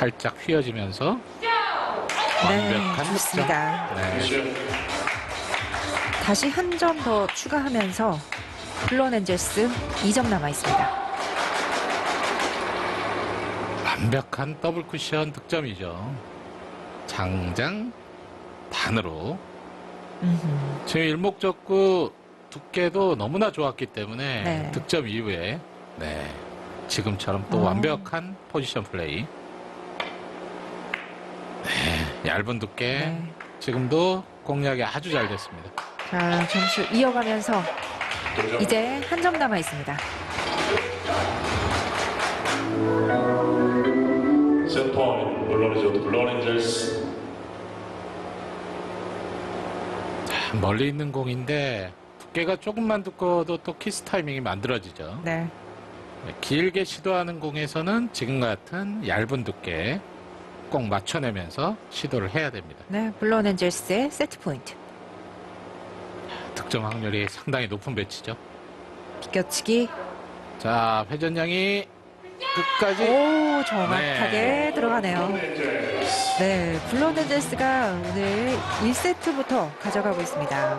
살짝 휘어지면서 네, 완벽한 좋습니다. 득점. 네. 다시 한 점 더 추가하면서 블론 엔젤스 2점 남아 있습니다. 완벽한 더블 쿠션 득점이죠. 장장 반으로 음흠. 지금 일목적구 두께도 너무나 좋았기 때문에 네. 득점 이후에 네 지금처럼 또 어. 완벽한 포지션 플레이. 네 얇은 두께 네. 지금도 공략이 아주 잘 됐습니다. 자, 점수 이어가면서 이제 한 점 남아 있습니다. 물론이죠. 멀리 있는 공인데 두께가 조금만 두꺼워도 또 키스 타이밍이 만들어지죠. 네. 네, 길게 시도하는 공에서는 지금 같은 얇은 두께 꼭 맞춰내면서 시도를 해야 됩니다. 네, 블론 엔젤스의 세트 포인트. 득점 확률이 상당히 높은 배치죠. 비껴치기. 자, 회전량이 끝까지 오, 정확하게 네. 들어가네요. 네, 블론 엔젤스가 오늘 1세트부터 가져가고 있습니다.